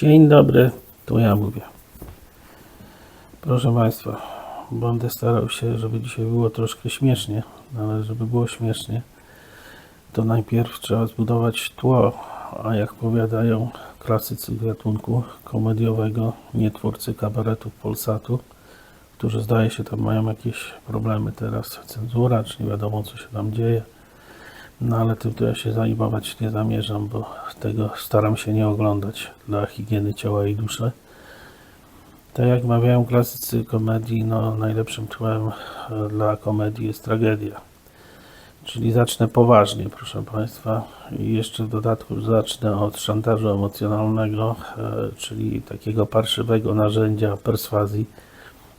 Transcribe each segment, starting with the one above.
Dzień dobry, tu ja mówię. Proszę Państwa, będę starał się, żeby dzisiaj było troszkę śmiesznie, ale żeby było śmiesznie, to najpierw trzeba zbudować tło, a jak powiadają klasycy gatunku komediowego, nie twórcy kabaretów Polsatu, którzy zdaje się tam mają jakieś problemy teraz, cenzura, czy nie wiadomo co się tam dzieje. No ale tym to ja się zajmować nie zamierzam, bo tego staram się nie oglądać dla higieny ciała i duszy. Tak jak mawiają klasycy komedii, no najlepszym tłem e, dla komedii jest tragedia. Czyli zacznę poważnie, proszę Państwa. I jeszcze w dodatku zacznę od szantażu emocjonalnego, e, czyli takiego parszywego narzędzia perswazji,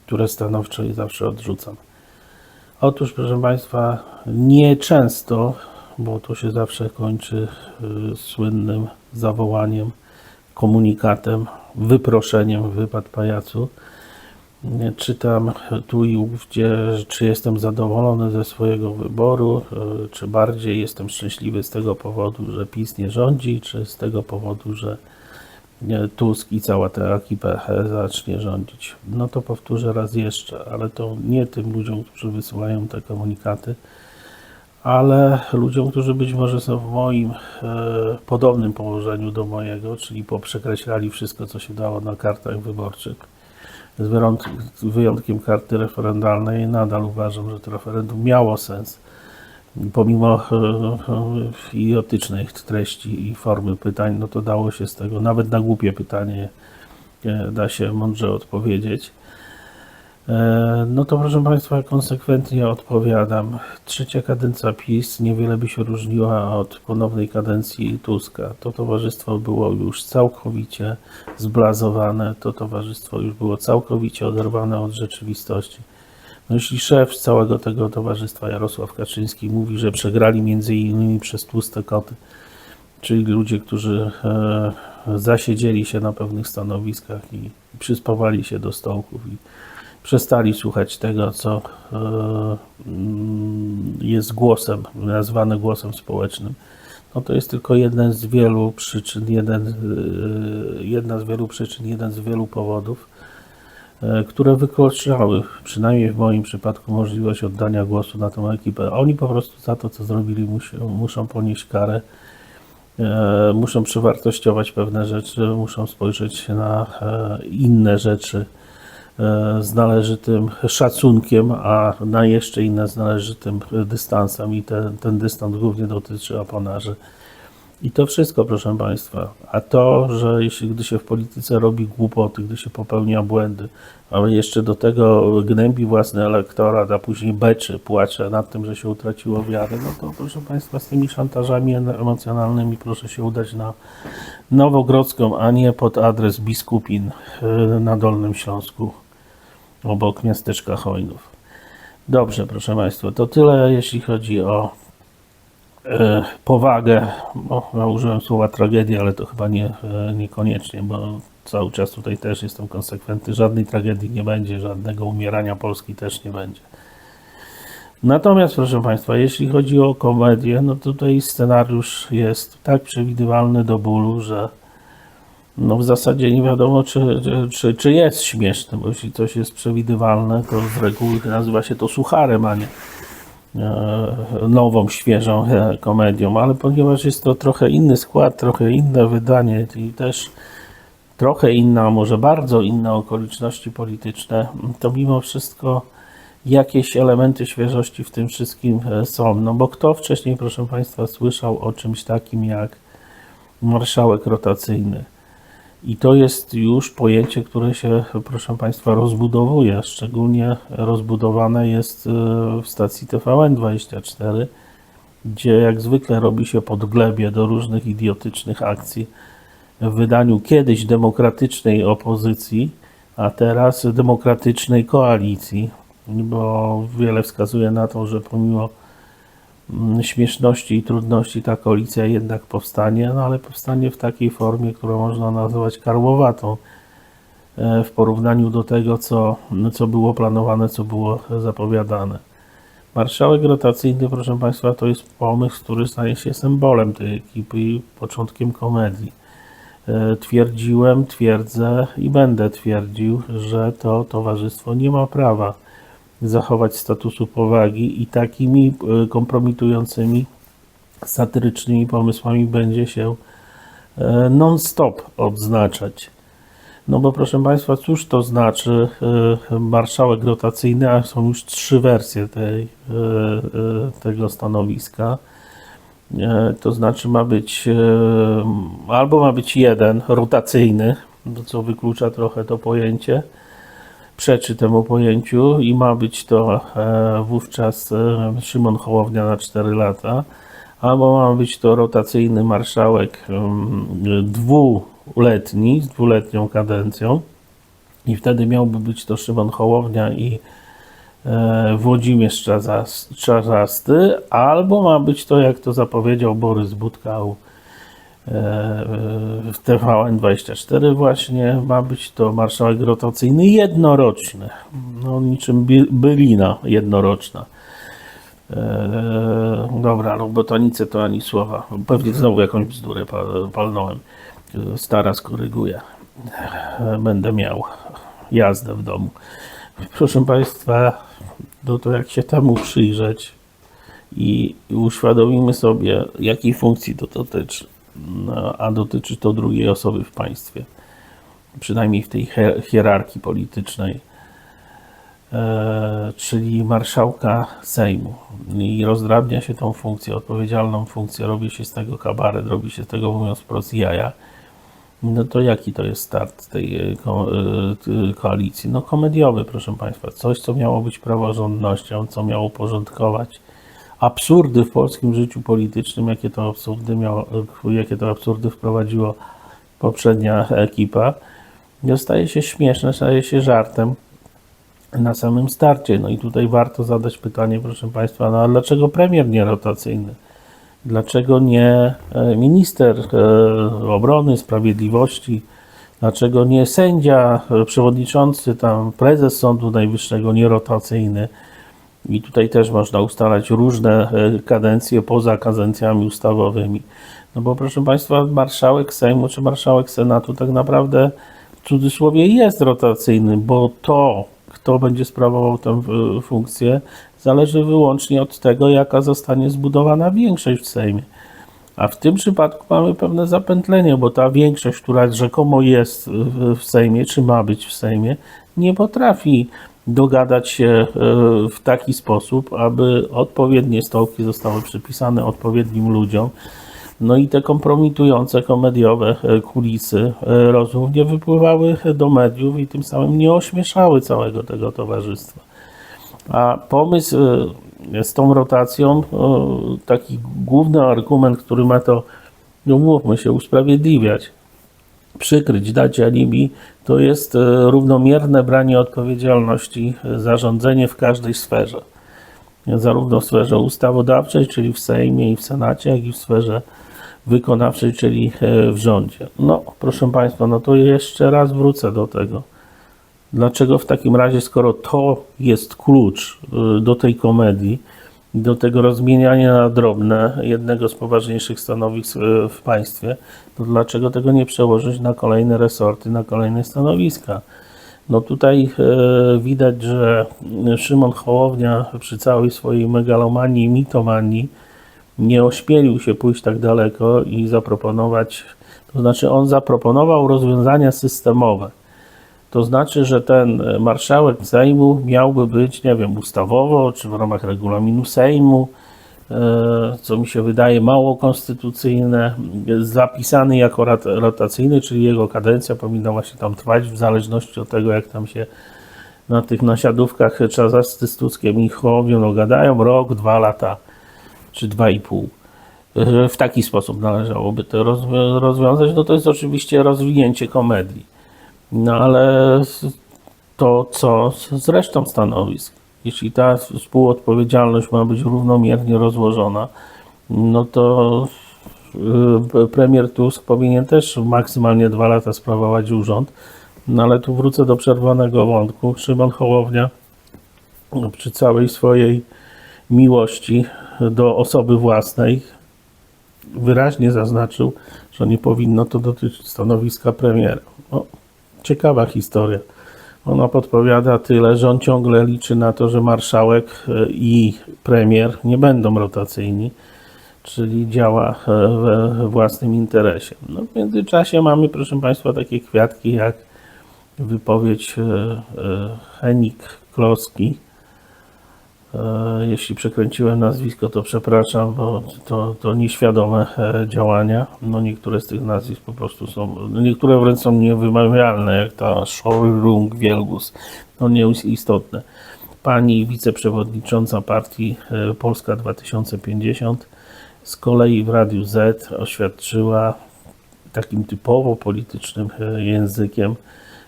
które stanowczo i zawsze odrzucam. Otóż, proszę Państwa, nieczęsto, bo to się zawsze kończy y, słynnym zawołaniem, komunikatem, wyproszeniem, wypad pajacu. Czytam tu i ówdzie, czy jestem zadowolony ze swojego wyboru, y, czy bardziej jestem szczęśliwy z tego powodu, że PiS nie rządzi, czy z tego powodu, że Tusk i cała ta ekipa zacznie rządzić. No to powtórzę raz jeszcze, ale to nie tym ludziom, którzy wysyłają te komunikaty, ale ludziom, którzy być może są w moim e, podobnym położeniu do mojego, czyli poprzekreślali wszystko, co się dało na kartach wyborczych. Z wyjątkiem karty referendalnej, nadal uważam, że to referendum miało sens pomimo e, e, idiotycznej treści i formy pytań, no to dało się z tego, nawet na głupie pytanie e, da się mądrze odpowiedzieć. E, No to proszę Państwa, konsekwentnie odpowiadam. Trzecia kadencja PiS niewiele by się różniła od ponownej kadencji Tuska. To towarzystwo było już całkowicie zblazowane, to towarzystwo już było całkowicie oderwane od rzeczywistości. No jeśli szef całego tego towarzystwa Jarosław Kaczyński mówi, że przegrali między innymi przez tłuste koty, czyli ludzie, którzy e, zasiedzieli się na pewnych stanowiskach i przyspawali się do stołków i przestali słuchać tego, co e, mm, jest głosem, nazwane głosem społecznym, no to jest tylko jeden z wielu przyczyn, jeden, e, jedna z wielu przyczyn, jeden z wielu powodów, e, które wykluczały, przynajmniej w moim przypadku, możliwość oddania głosu na tę ekipę. Oni po prostu za to, co zrobili, muszą, muszą ponieść karę, muszą przewartościować pewne rzeczy, muszą spojrzeć na inne rzeczy z należytym szacunkiem, a na jeszcze inne z należytym dystansem i ten, ten dystans głównie dotyczy oponarzy. I to wszystko, proszę Państwa. A to, że jeśli gdy się w polityce robi głupoty, gdy się popełnia błędy, ale jeszcze do tego gnębi własny elektorat, a później beczy, płacze nad tym, że się utraciło wiarę, no to proszę Państwa, z tymi szantażami emocjonalnymi proszę się udać na Nowogrodzką, a nie pod adres Biskupin y, na Dolnym Śląsku, obok miasteczka Chojnów. Dobrze, proszę Państwa, to tyle jeśli chodzi o e, powagę, ja użyłem słowa tragedia, ale to chyba nie, e, niekoniecznie, bo cały czas tutaj też jestem konsekwentny. Żadnej tragedii nie będzie, żadnego umierania Polski też nie będzie. Natomiast, proszę Państwa, jeśli chodzi o komedię, no tutaj scenariusz jest tak przewidywalny do bólu, że no w zasadzie nie wiadomo, czy, czy, czy jest śmieszny, bo jeśli coś jest przewidywalne, to z reguły nazywa się to sucharem, a nie e, nową, świeżą e, komedią, ale ponieważ jest to trochę inny skład, trochę inne wydanie i też trochę inna, może bardzo inne okoliczności polityczne, to mimo wszystko jakieś elementy świeżości w tym wszystkim e, są. No bo kto wcześniej, proszę Państwa, słyszał o czymś takim jak marszałek rotacyjny? I to jest już pojęcie, które się, proszę Państwa, rozbudowuje. Szczególnie rozbudowane jest e, w stacji TVN24, gdzie jak zwykle robi się podglebie do różnych idiotycznych akcji w wydaniu kiedyś demokratycznej opozycji, a teraz demokratycznej koalicji, bo wiele wskazuje na to, że pomimo śmieszności i trudności ta koalicja jednak powstanie, no ale powstanie w takiej formie, którą można nazwać karłowatą e, w porównaniu do tego, co, co było planowane, co było zapowiadane. Marszałek rotacyjny, proszę Państwa, to jest pomysł, który staje się symbolem tej ekipy i początkiem komedii. e, twierdziłem, twierdzę i będę twierdził, że to towarzystwo nie ma prawa zachować statusu powagi i takimi e, kompromitującymi, satyrycznymi pomysłami będzie się e, non-stop odznaczać. No bo proszę Państwa, cóż to znaczy e, marszałek rotacyjny, a są już trzy wersje tej, tego stanowiska. To znaczy ma być albo ma być jeden rotacyjny, co wyklucza trochę to pojęcie, przeczy temu pojęciu i ma być to e, wówczas e, Szymon Hołownia na 4 lata, albo ma być to rotacyjny marszałek em, dwuletni, z dwuletnią kadencją. I wtedy miałby być to Szymon Hołownia i e, Włodzimierz Czarzasty, albo ma być to, jak to zapowiedział Borys Budka u, w TVN24 właśnie, ma być to marszałek rotacyjny jednoroczny, no niczym bylina jednoroczna. E, dobra, no botanice to ani słowa. Pewnie znowu jakąś bzdurę pa- palnąłem. E, Stara skoryguje. E, Będę miał jazdę w domu. Proszę Państwa, no to jak się temu przyjrzeć i uświadomimy sobie, jakiej funkcji to dotyczy, no, a dotyczy to drugiej osoby w państwie, przynajmniej w tej hier- hierarchii politycznej, e, czyli marszałka Sejmu. I rozdrabnia się tą funkcję, odpowiedzialną funkcję, robi się z tego kabaret, robi się z tego, mówiąc wprost, jaja. No to jaki to jest start tej e, ko- e, koalicji? No komediowy, proszę Państwa. Coś, co miało być praworządnością, co miało porządkować absurdy w polskim życiu politycznym, jakie to absurdy, miało, jakie to absurdy wprowadziło poprzednia ekipa, no staje się śmieszne, staje się żartem na samym starcie. No i tutaj warto zadać pytanie, proszę Państwa, no a dlaczego premier nie rotacyjny? Dlaczego nie e, minister e, obrony, sprawiedliwości? Dlaczego nie sędzia, e, przewodniczący, tam prezes Sądu Najwyższego nierotacyjny? I tutaj też można ustalać różne e, kadencje poza kadencjami ustawowymi. No bo proszę Państwa, marszałek Sejmu czy marszałek Senatu tak naprawdę w cudzysłowie jest rotacyjny, bo to, kto będzie sprawował tę e, funkcję, zależy wyłącznie od tego, jaka zostanie zbudowana większość w Sejmie. A w tym przypadku mamy pewne zapętlenie, bo ta większość, która rzekomo jest w- w Sejmie, czy ma być w Sejmie, nie potrafi dogadać się e, w taki sposób, aby odpowiednie stołki zostały przypisane odpowiednim ludziom. No i te kompromitujące, komediowe e, kulisy e, rozmów nie wypływały do mediów i tym samym nie ośmieszały całego tego towarzystwa. A pomysł z tą rotacją, taki główny argument, który ma to, no mówmy się, usprawiedliwiać, przykryć, dać alibi, to jest e, równomierne branie odpowiedzialności, e, zarządzenie w każdej sferze. Zarówno w sferze ustawodawczej, czyli w Sejmie i w Senacie, jak i w sferze wykonawczej, czyli e, w rządzie. No, proszę Państwa, no to jeszcze raz wrócę do tego. Dlaczego w takim razie, skoro to jest klucz do tej komedii, do tego rozmieniania na drobne jednego z poważniejszych stanowisk y, w państwie, to dlaczego tego nie przełożyć na kolejne resorty, na kolejne stanowiska? No tutaj e, widać, że Szymon Hołownia przy całej swojej megalomanii i mitomanii nie ośmielił się pójść tak daleko i zaproponować, to znaczy on zaproponował rozwiązania systemowe. To znaczy, że ten e, marszałek Sejmu miałby być, nie wiem, ustawowo, czy w ramach regulaminu Sejmu, e, co mi się wydaje mało konstytucyjne, zapisany jako rotacyjny, czyli jego kadencja powinna właśnie tam trwać w zależności od tego, jak tam się na tych nasiadówkach Czazasty z Tuckiem i Hołowią gadają, rok, dwa lata, czy dwa i pół. E, W taki sposób należałoby to rozwią- rozwiązać. No to jest oczywiście rozwinięcie komedii. No ale to co z resztą stanowisk? Jeśli ta współodpowiedzialność ma być równomiernie rozłożona, no to y, premier Tusk powinien też maksymalnie dwa lata sprawować urząd. No ale tu wrócę do przerwanego wątku. Szymon Hołownia no, przy całej swojej miłości do osoby własnej wyraźnie zaznaczył, że nie powinno to dotyczyć stanowiska premiera. No, ciekawa historia. Ona podpowiada tyle, że on ciągle liczy na to, że marszałek e, i premier nie będą rotacyjni, czyli działa e, we własnym interesie. No, w międzyczasie mamy, proszę Państwa, takie kwiatki jak wypowiedź e, Henik Kloski. E, Jeśli przekręciłem nazwisko, to przepraszam, bo to, to nieświadome e, działania. No niektóre z tych nazwisk po prostu są, niektóre wręcz są niewymawialne, jak ta Szorung Wielgus. No nieistotne. Pani wiceprzewodnicząca partii e, Polska 2050 z kolei w Radiu Z oświadczyła takim typowo politycznym językiem,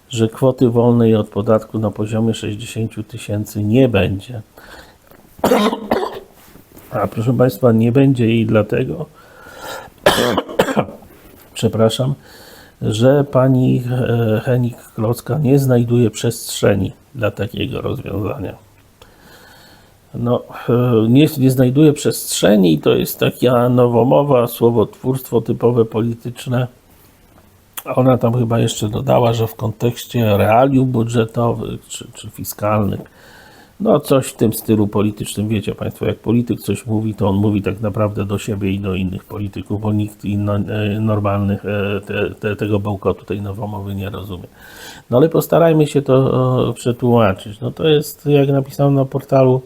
że kwoty wolnej od podatku na poziomie 60 000 tysięcy nie będzie. A proszę Państwa, nie będzie jej dlatego, przepraszam, że pani e, Henik Klocka nie znajduje przestrzeni dla takiego rozwiązania. No, e, nie, nie znajduje przestrzeni, to jest taka nowomowa, słowotwórstwo typowe polityczne. Ona tam chyba jeszcze dodała, że w kontekście realiów budżetowych czy, czy fiskalnych, no coś w tym stylu politycznym, wiecie Państwo, jak polityk coś mówi, to on mówi tak naprawdę do siebie i do innych polityków, bo nikt inno, e, normalnych e, te, te, tego bełkotu, tej nowomowy nie rozumie. No ale postarajmy się to przetłumaczyć. No to jest, jak napisałem na portalu,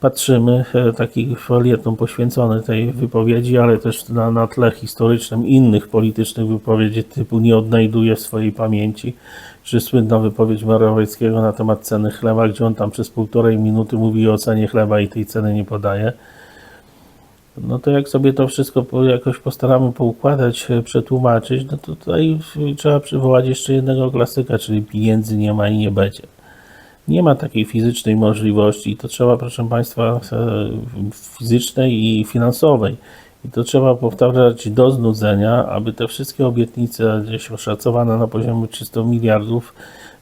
patrzymy, e, taki folieton poświęcony tej wypowiedzi, ale też na, na tle historycznym innych politycznych wypowiedzi typu nie odnajduje w swojej pamięci, czy słynna wypowiedź Morawieckiego na temat ceny chleba, gdzie on tam przez półtorej minuty mówi o cenie chleba i tej ceny nie podaje. No to jak sobie to wszystko jakoś postaramy poukładać, e, przetłumaczyć, no to tutaj trzeba przywołać jeszcze jednego klasyka, czyli pieniędzy nie ma i nie będzie. Nie ma takiej fizycznej możliwości. To trzeba, proszę Państwa, e, fizycznej i finansowej. I to trzeba powtarzać do znudzenia, aby te wszystkie obietnice, gdzieś oszacowane na poziomie 300 miliardów,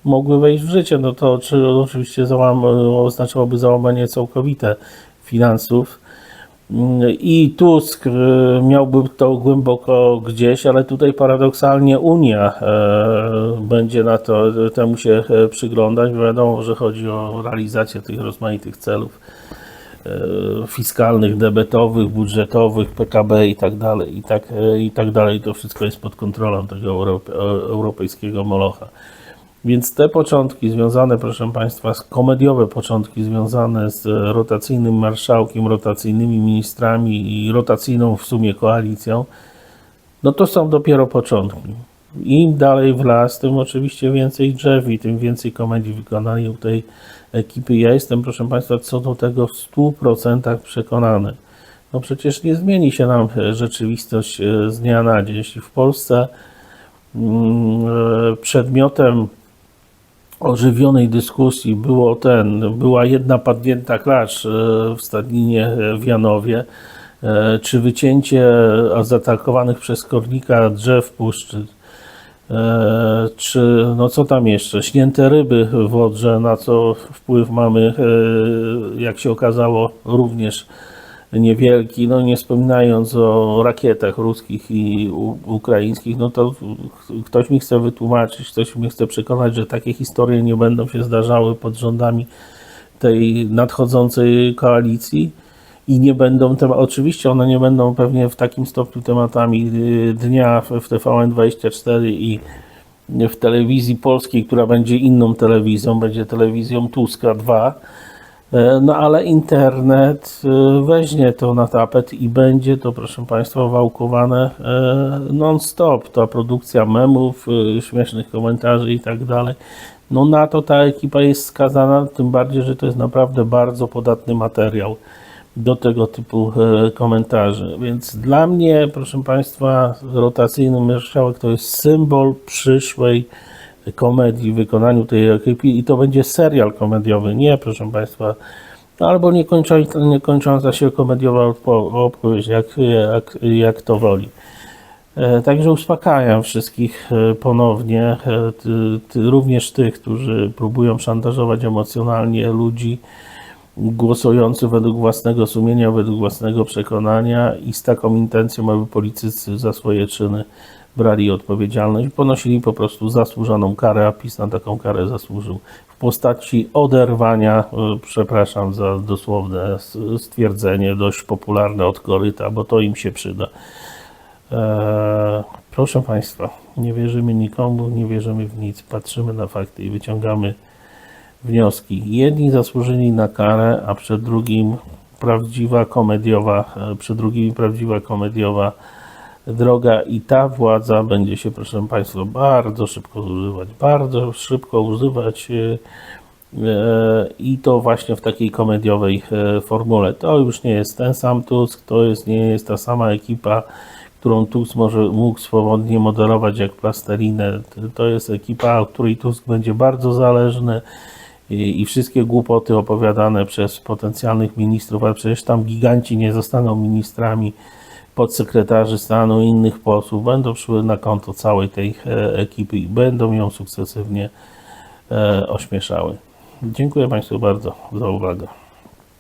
mogły wejść w życie. No to czy- oczywiście załam, oznaczałoby załamanie całkowite finansów. I Tusk e, miałby to głęboko gdzieś, ale tutaj paradoksalnie Unia e, będzie na to, temu się e, przyglądać. Wiadomo, że chodzi o realizację tych rozmaitych celów e, fiskalnych, debetowych, budżetowych, PKB i tak dalej, i tak, e, i tak dalej. To wszystko jest pod kontrolą tego europe, e, europejskiego molocha. Więc te początki związane, proszę Państwa, z komediowe początki związane z rotacyjnym marszałkiem, rotacyjnymi ministrami i rotacyjną w sumie koalicją, no to są dopiero początki. Im dalej w las, tym oczywiście więcej drzew i tym więcej komedii wykonania tej ekipy. Ja jestem, proszę Państwa, co do tego w 100% przekonany. No przecież nie zmieni się nam rzeczywistość e, z dnia na dzień. Jeśli w Polsce mm, e, przedmiotem ożywionej dyskusji było ten, była jedna padnięta klacz e, w Stadninie e, w Janowie, e, czy wycięcie zaatakowanych przez kornika drzew puszczy, czy no co tam jeszcze, śnięte ryby w Odrze, na co wpływ mamy, jak się okazało, również niewielki, no nie wspominając o rakietach ruskich i ukraińskich, no to ktoś mi chce wytłumaczyć, ktoś mi chce przekonać, że takie historie nie będą się zdarzały pod rządami tej nadchodzącej koalicji i nie będą, tem- oczywiście one nie będą pewnie w takim stopniu tematami y, dnia w w TVN24 i w telewizji polskiej, która będzie inną telewizją, będzie telewizją Tuska 2, E, No ale internet e, weźmie to na tapet i będzie to, proszę Państwa, wałkowane e, non-stop. Ta produkcja memów, e, śmiesznych komentarzy i tak dalej. No na to ta ekipa jest skazana, tym bardziej, że to jest naprawdę bardzo podatny materiał do tego typu e, komentarzy. Więc dla mnie, proszę Państwa, rotacyjny marszałek to jest symbol przyszłej komedii w wykonaniu tej ekipy i to będzie serial komediowy, nie proszę Państwa, albo niekończąca, niekończąca się komediowa opowieść, jak, jak, jak to woli. E, Także uspokajam wszystkich e, ponownie, e, również tych, którzy próbują szantażować emocjonalnie ludzi głosujący według własnego sumienia, według własnego przekonania i z taką intencją, aby politycy za swoje czyny brali odpowiedzialność, ponosili po prostu zasłużoną karę, a PiS na taką karę zasłużył w postaci oderwania, e, przepraszam za dosłowne stwierdzenie, dość popularne od koryta, bo to im się przyda. Eee, proszę Państwa, nie wierzymy nikomu, nie wierzymy w nic, patrzymy na fakty i wyciągamy wnioski. Jedni zasłużyli na karę, a przed drugim prawdziwa komediowa, e, przed drugimi prawdziwa komediowa droga i ta władza będzie się, proszę Państwa, bardzo szybko używać, bardzo szybko używać e, e, i to właśnie w takiej komediowej e, formule. To już nie jest ten sam Tusk, to jest, nie jest ta sama ekipa, którą Tusk może, mógł swobodnie modelować jak plastelinę. To jest ekipa, od której Tusk będzie bardzo zależny i wszystkie głupoty opowiadane przez potencjalnych ministrów, ale przecież tam giganci nie zostaną ministrami, podsekretarzy stanu innych posłów, będą szły na konto całej tej e, ekipy i będą ją sukcesywnie e, ośmieszały. Dziękuję Państwu bardzo za uwagę.